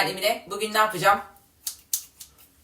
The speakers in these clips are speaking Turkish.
ben Emine. Bugün ne yapacağım?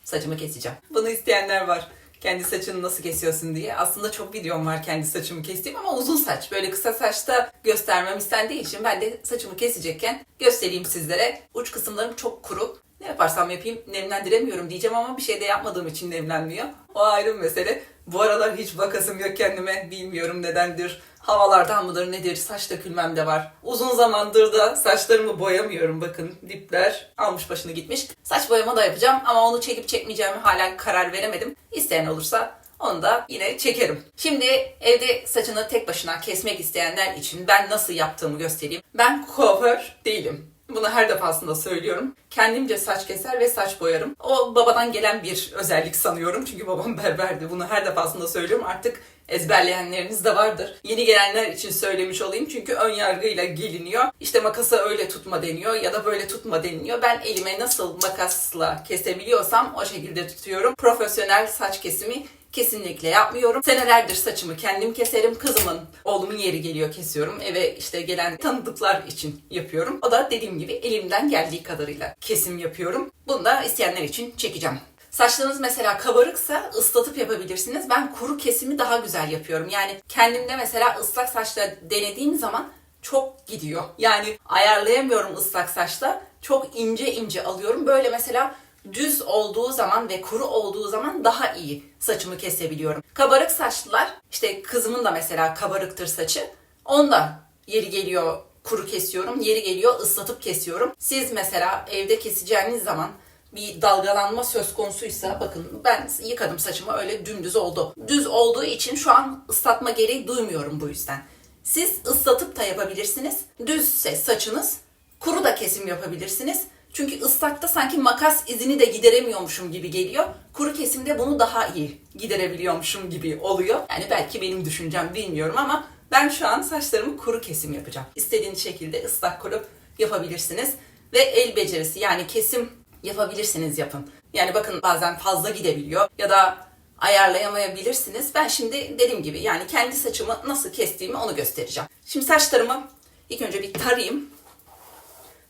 Saçımı keseceğim. Bunu isteyenler var. Kendi saçını nasıl kesiyorsun diye. Aslında çok videom var kendi saçımı kestiğim ama uzun saç. Böyle kısa saçta göstermem istendiği için ben de saçımı kesecekken göstereyim sizlere. Uç kısımlarım çok kuru. Ne yaparsam yapayım nemlendiremiyorum diyeceğim ama bir şey de yapmadığım için nemlenmiyor. O ayrı bir mesele. Bu aralar hiç bakasım yok kendime. Bilmiyorum nedendir. Havalardan mıdır nedir saç dökülmem de var. Uzun zamandır da saçlarımı boyamıyorum bakın dipler almış başını gitmiş. Saç boyama da yapacağım ama onu çekip çekmeyeceğimi hala karar veremedim. İsteyen olursa onu da yine çekerim. Şimdi evde saçını tek başına kesmek isteyenler için ben nasıl yaptığımı göstereyim. Ben kuaför değilim. Bunu her defasında söylüyorum. Kendimce saç keser ve saç boyarım. O babadan gelen bir özellik sanıyorum. Çünkü babam berberdi. Bunu her defasında söylüyorum. Artık ezberleyenleriniz de vardır. Yeni gelenler için söylemiş olayım. Çünkü ön yargıyla geliniyor. İşte makası öyle tutma deniyor ya da böyle tutma deniliyor. Ben elime nasıl makasla kesebiliyorsam o şekilde tutuyorum. Profesyonel saç kesimi kesinlikle yapmıyorum. Senelerdir saçımı kendim keserim. Kızımın, oğlumun yeri geliyor kesiyorum. Eve işte gelen tanıdıklar için yapıyorum. O da dediğim gibi elimden geldiği kadarıyla kesim yapıyorum. Bunu da isteyenler için çekeceğim. Saçlarınız mesela kabarıksa ıslatıp yapabilirsiniz. Ben kuru kesimi daha güzel yapıyorum. Yani kendimde mesela ıslak saçla denediğim zaman çok gidiyor. Yani ayarlayamıyorum ıslak saçta. Çok ince ince alıyorum. Böyle mesela düz olduğu zaman ve kuru olduğu zaman daha iyi saçımı kesebiliyorum. Kabarık saçlılar, işte kızımın da mesela kabarıktır saçı. Onda yeri geliyor kuru kesiyorum, yeri geliyor ıslatıp kesiyorum. Siz mesela evde keseceğiniz zaman bir dalgalanma söz konusuysa bakın ben yıkadım saçımı öyle dümdüz oldu. Düz olduğu için şu an ıslatma gereği duymuyorum bu yüzden. Siz ıslatıp da yapabilirsiniz. Düzse saçınız kuru da kesim yapabilirsiniz. Çünkü ıslakta sanki makas izini de gideremiyormuşum gibi geliyor. Kuru kesimde bunu daha iyi giderebiliyormuşum gibi oluyor. Yani belki benim düşüncem bilmiyorum ama ben şu an saçlarımı kuru kesim yapacağım. İstediğiniz şekilde ıslak kuru yapabilirsiniz. Ve el becerisi yani kesim yapabilirsiniz yapın. Yani bakın bazen fazla gidebiliyor ya da ayarlayamayabilirsiniz. Ben şimdi dediğim gibi yani kendi saçımı nasıl kestiğimi onu göstereceğim. Şimdi saçlarımı ilk önce bir tarayayım.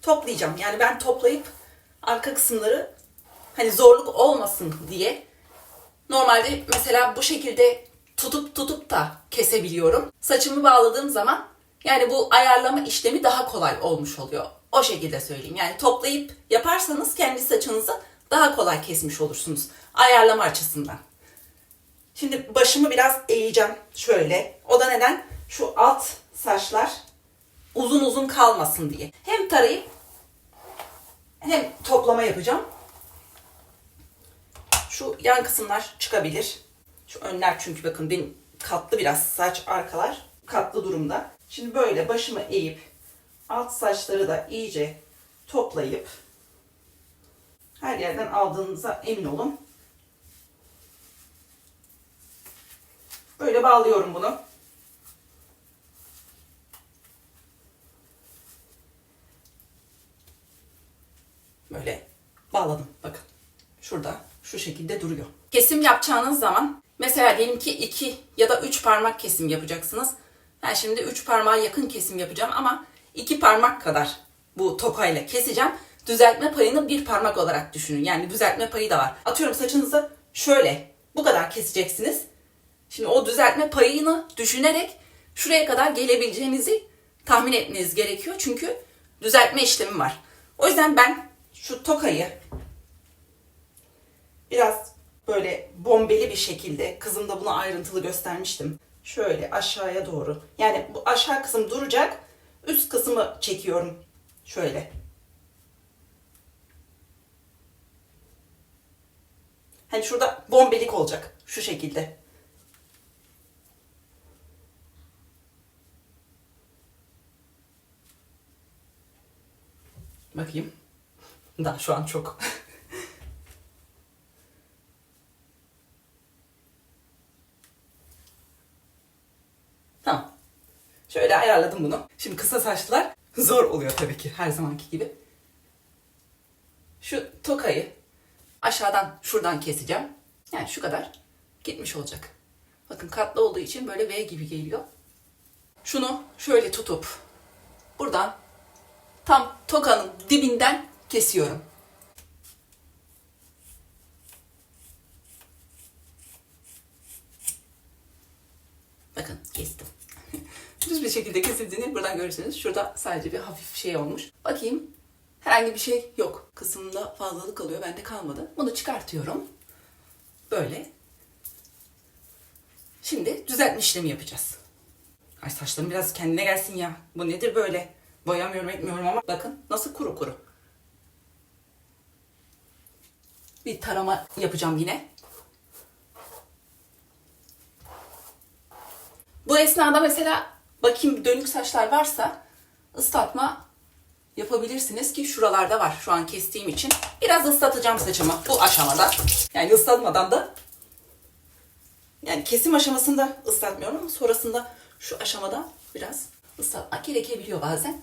Toplayacağım. Yani ben toplayıp arka kısımları hani zorluk olmasın diye normalde mesela bu şekilde tutup tutup da kesebiliyorum. Saçımı bağladığım zaman yani bu ayarlama işlemi daha kolay olmuş oluyor. O şekilde söyleyeyim. Yani toplayıp yaparsanız kendi saçınızı daha kolay kesmiş olursunuz. Ayarlama açısından. Şimdi başımı biraz eğeceğim şöyle. O da neden? Şu alt saçlar uzun uzun kalmasın diye. Hem tarayıp hem toplama yapacağım. Şu yan kısımlar çıkabilir. Şu önler çünkü bakın benim katlı biraz saç arkalar katlı durumda. Şimdi böyle başımı eğip alt saçları da iyice toplayıp her yerden aldığınıza emin olun. Böyle bağlıyorum bunu. Böyle bağladım. Bakın. Şurada şu şekilde duruyor. Kesim yapacağınız zaman mesela diyelim ki 2 ya da 3 parmak kesim yapacaksınız. Ben şimdi 3 parmağa yakın kesim yapacağım ama 2 parmak kadar bu tokayla keseceğim. Düzeltme payını bir parmak olarak düşünün. Yani düzeltme payı da var. Atıyorum saçınızı şöyle bu kadar keseceksiniz. Şimdi o düzeltme payını düşünerek şuraya kadar gelebileceğinizi tahmin etmeniz gerekiyor. Çünkü düzeltme işlemi var. O yüzden ben şu tokayı biraz böyle bombeli bir şekilde kızım da buna ayrıntılı göstermiştim. Şöyle aşağıya doğru. Yani bu aşağı kısım duracak. Üst kısmı çekiyorum. Şöyle. Hani şurada bombelik olacak. Şu şekilde. Bakayım. Daha şu an çok. tamam. Şöyle ayarladım bunu. Şimdi kısa saçlılar zor oluyor tabii ki her zamanki gibi. Şu tokayı aşağıdan şuradan keseceğim. Yani şu kadar gitmiş olacak. Bakın katlı olduğu için böyle V gibi geliyor. Şunu şöyle tutup buradan tam tokanın dibinden kesiyorum. Bakın kestim. Düz bir şekilde kesildiğini buradan görürsünüz. Şurada sadece bir hafif şey olmuş. Bakayım. Herhangi bir şey yok. Kısmında fazlalık kalıyor. Bende kalmadı. Bunu çıkartıyorum. Böyle. Şimdi düzeltme işlemi yapacağız. Ay saçlarım biraz kendine gelsin ya. Bu nedir böyle? Boyamıyorum etmiyorum ama bakın nasıl kuru kuru. Bir tarama yapacağım yine. Bu esnada mesela bakayım dönük saçlar varsa ıslatma yapabilirsiniz ki şuralarda var şu an kestiğim için. Biraz ıslatacağım saçımı bu aşamada. Yani ıslatmadan da yani kesim aşamasında ıslatmıyorum ama sonrasında şu aşamada biraz ıslatmak gerekebiliyor bazen.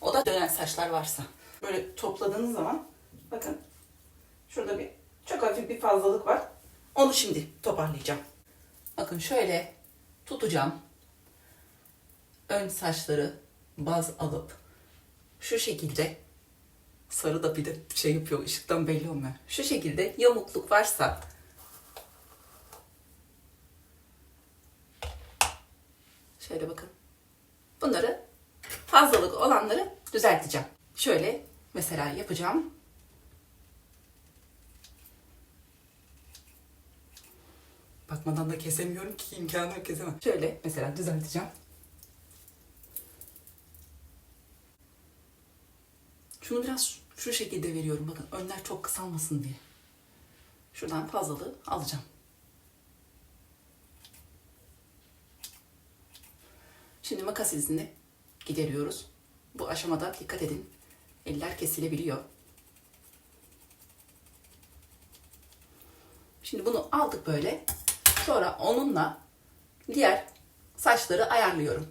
O da dönen saçlar varsa. Böyle topladığınız zaman bakın şurada bir çok hafif bir fazlalık var. Onu şimdi toparlayacağım. Bakın şöyle tutacağım. Ön saçları baz alıp şu şekilde sarı da bir de şey yapıyor ışıktan belli olmuyor. Şu şekilde yamukluk varsa şöyle bakın. Bunları fazlalık olanları düzelteceğim. Şöyle mesela yapacağım. Bakmadan da kesemiyorum ki imkanı yok kesemem. Şöyle mesela düzelteceğim. Şunu biraz şu şekilde veriyorum. Bakın önler çok kısalmasın diye. Şuradan fazlalığı alacağım. Şimdi makas izini gideriyoruz. Bu aşamada dikkat edin. Eller kesilebiliyor. Şimdi bunu aldık böyle. Sonra onunla diğer saçları ayarlıyorum.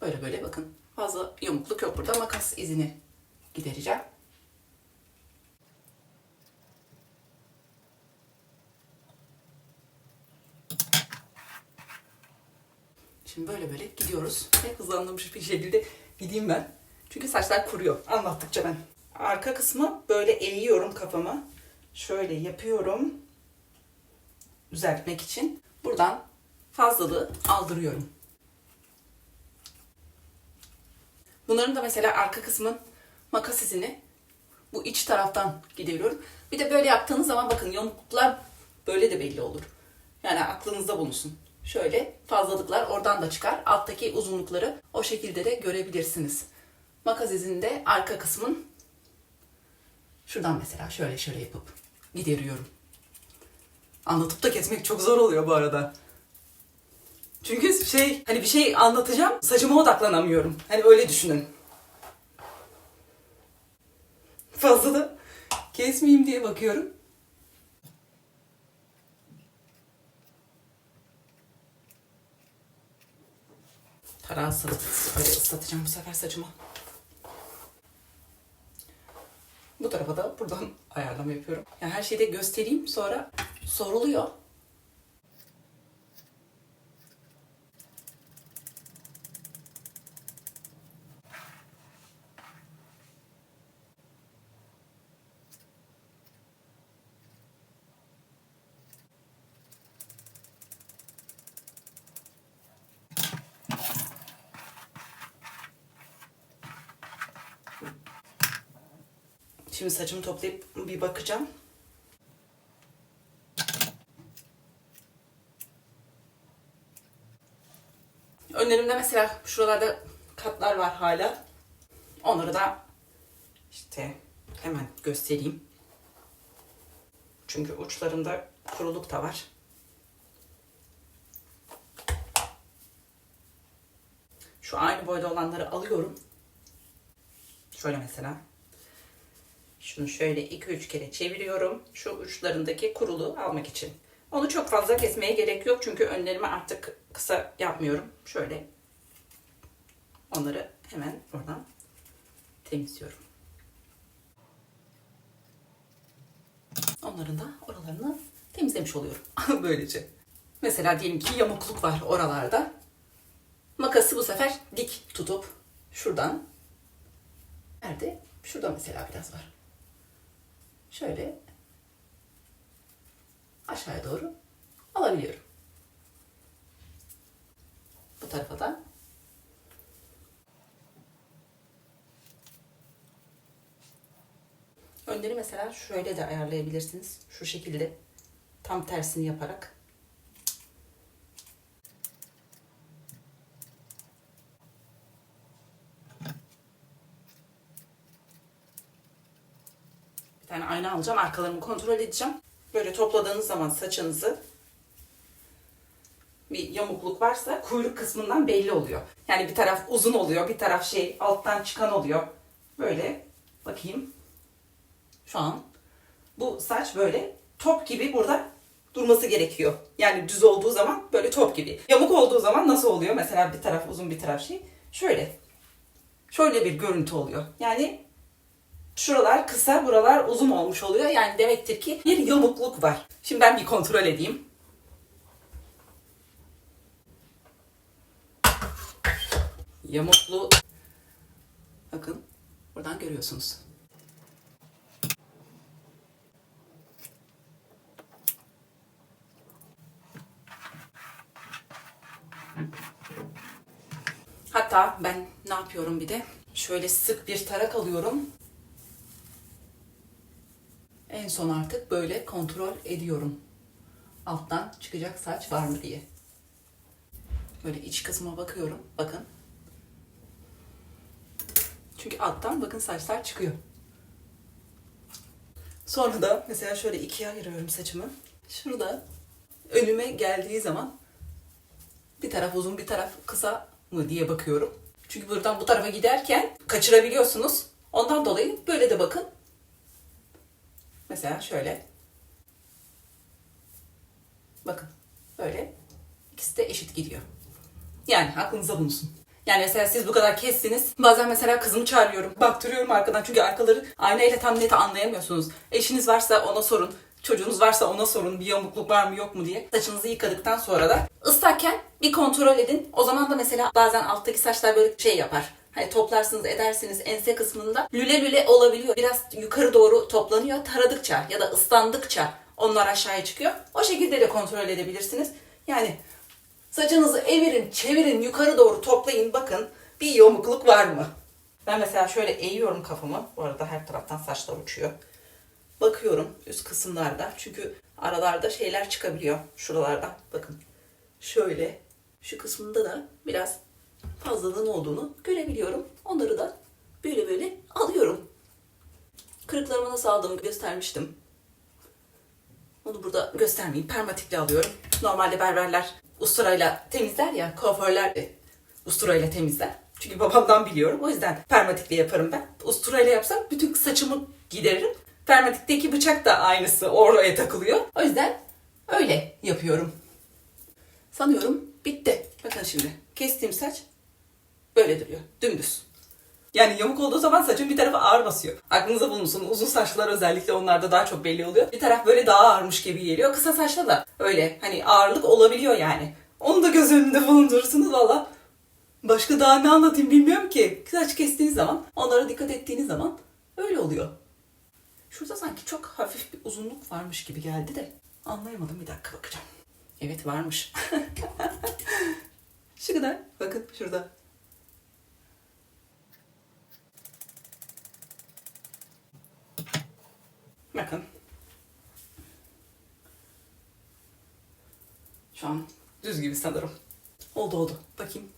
Böyle böyle bakın. Fazla yamukluk yok burada. Makas izini gidereceğim. Şimdi böyle böyle gidiyoruz. Ve hızlandırmış bir şekilde gideyim ben. Çünkü saçlar kuruyor. Anlattıkça ben. Arka kısmı böyle eğiyorum kafamı. Şöyle yapıyorum. Düzeltmek için. Buradan fazlalığı aldırıyorum. Bunların da mesela arka kısmın makas izini bu iç taraftan gideriyorum. Bir de böyle yaptığınız zaman bakın yomukluklar böyle de belli olur. Yani aklınızda bulunsun. Şöyle fazlalıklar oradan da çıkar. Alttaki uzunlukları o şekilde de görebilirsiniz. Makas izinde arka kısmın şuradan mesela şöyle şöyle yapıp gideriyorum. Anlatıp da kesmek çok zor oluyor bu arada. Çünkü şey hani bir şey anlatacağım saçıma odaklanamıyorum. Hani öyle düşünün. Fazla da kesmeyeyim diye bakıyorum. Tarağı ıslatacağım bu sefer saçımı. Bu tarafa da buradan ayarlama yapıyorum. Yani her şeyi de göstereyim sonra soruluyor. Şimdi saçımı toplayıp bir bakacağım. Önlerimde mesela şuralarda katlar var hala. Onları da işte hemen göstereyim. Çünkü uçlarında kuruluk da var. Şu aynı boyda olanları alıyorum. Şöyle mesela. Şunu şöyle 2-3 kere çeviriyorum. Şu uçlarındaki kuruluğu almak için. Onu çok fazla kesmeye gerek yok. Çünkü önlerimi artık kısa yapmıyorum. Şöyle onları hemen oradan temizliyorum. Onların da oralarını temizlemiş oluyorum. Böylece. Mesela diyelim ki yamukluk var oralarda. Makası bu sefer dik tutup şuradan nerede? Şurada mesela biraz var. Şöyle aşağıya doğru alabiliyorum. Bu tarafa da Önleri mesela şöyle de ayarlayabilirsiniz. Şu şekilde tam tersini yaparak. Ayna alacağım. Arkalarımı kontrol edeceğim. Böyle topladığınız zaman saçınızı bir yamukluk varsa kuyruk kısmından belli oluyor. Yani bir taraf uzun oluyor, bir taraf şey alttan çıkan oluyor. Böyle bakayım. Şu an bu saç böyle top gibi burada durması gerekiyor. Yani düz olduğu zaman böyle top gibi. Yamuk olduğu zaman nasıl oluyor? Mesela bir taraf uzun bir taraf şey. Şöyle. Şöyle bir görüntü oluyor. Yani şuralar kısa, buralar uzun olmuş oluyor. Yani demektir ki bir yamukluk var. Şimdi ben bir kontrol edeyim. Yamuklu. Bakın buradan görüyorsunuz. Hatta ben ne yapıyorum bir de? Şöyle sık bir tarak alıyorum. En son artık böyle kontrol ediyorum. Alttan çıkacak saç var mı diye. Böyle iç kısma bakıyorum. Bakın. Çünkü alttan bakın saçlar çıkıyor. Sonra da mesela şöyle ikiye ayırıyorum saçımı. Şurada önüme geldiği zaman bir taraf uzun bir taraf kısa mı diye bakıyorum. Çünkü buradan bu tarafa giderken kaçırabiliyorsunuz. Ondan dolayı böyle de bakın. Mesela şöyle. Bakın. Böyle. İkisi de eşit gidiyor. Yani aklınıza bulunsun. Yani mesela siz bu kadar kestiniz. Bazen mesela kızımı çağırıyorum. Baktırıyorum arkadan. Çünkü arkaları aynayla tam net anlayamıyorsunuz. Eşiniz varsa ona sorun. Çocuğunuz varsa ona sorun. Bir yamukluk var mı yok mu diye. Saçınızı yıkadıktan sonra da ıslakken bir kontrol edin. O zaman da mesela bazen alttaki saçlar böyle şey yapar. Hani toplarsınız edersiniz ense kısmında lüle lüle olabiliyor. Biraz yukarı doğru toplanıyor. Taradıkça ya da ıslandıkça onlar aşağıya çıkıyor. O şekilde de kontrol edebilirsiniz. Yani Saçınızı evirin, çevirin, yukarı doğru toplayın. Bakın bir yamukluk var mı? Ben mesela şöyle eğiyorum kafamı. Bu arada her taraftan saçlar uçuyor. Bakıyorum üst kısımlarda. Çünkü aralarda şeyler çıkabiliyor. Şuralarda. Bakın. Şöyle. Şu kısmında da biraz fazlalığın olduğunu görebiliyorum. Onları da böyle böyle alıyorum. Kırıklarımı nasıl aldığımı göstermiştim. Onu burada göstermeyeyim. Permatikle alıyorum. Normalde berberler usturayla temizler ya. Kuaförler de usturayla temizler. Çünkü babamdan biliyorum. O yüzden permatikle yaparım ben. Usturayla yapsam bütün saçımı gideririm. Permatikteki bıçak da aynısı. Oraya takılıyor. O yüzden öyle yapıyorum. Sanıyorum bitti. Bakın şimdi. Kestiğim saç böyle duruyor. Dümdüz. Yani yamuk olduğu zaman saçın bir tarafı ağır basıyor. Aklınıza bulunsun. Uzun saçlar özellikle onlarda daha çok belli oluyor. Bir taraf böyle daha ağırmış gibi geliyor. Kısa saçta da öyle hani ağırlık olabiliyor yani. Onu da göz önünde bulundurursunuz valla. Başka daha ne anlatayım bilmiyorum ki. Saç kestiğiniz zaman, onlara dikkat ettiğiniz zaman öyle oluyor. Şurada sanki çok hafif bir uzunluk varmış gibi geldi de anlayamadım. Bir dakika bakacağım. Evet varmış. Şu kadar. Bakın şurada. Bakın. Şu an düz gibi sanırım. Oldu oldu. Bakayım.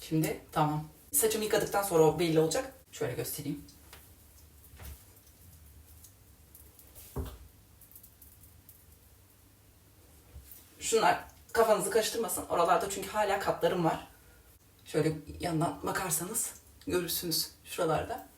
Şimdi tamam. Saçımı yıkadıktan sonra o belli olacak. Şöyle göstereyim. Şunlar kafanızı karıştırmasın. Oralarda çünkü hala katlarım var. Şöyle yandan bakarsanız görürsünüz şuralarda.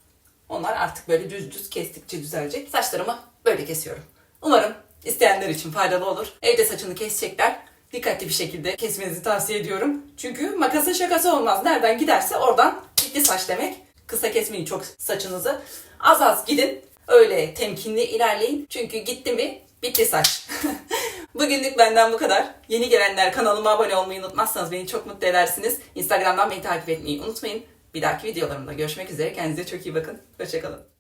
Onlar artık böyle düz düz kestikçe düzelecek. Saçlarımı böyle kesiyorum. Umarım isteyenler için faydalı olur. Evde saçını kesecekler. Dikkatli bir şekilde kesmenizi tavsiye ediyorum. Çünkü makasın şakası olmaz. Nereden giderse oradan gitti saç demek. Kısa kesmeyin çok saçınızı. Az az gidin. Öyle temkinli ilerleyin. Çünkü gitti mi bitti saç. Bugünlük benden bu kadar. Yeni gelenler kanalıma abone olmayı unutmazsanız beni çok mutlu edersiniz. Instagram'dan beni takip etmeyi unutmayın. Bir dahaki videolarımda görüşmek üzere. Kendinize çok iyi bakın. Hoşçakalın.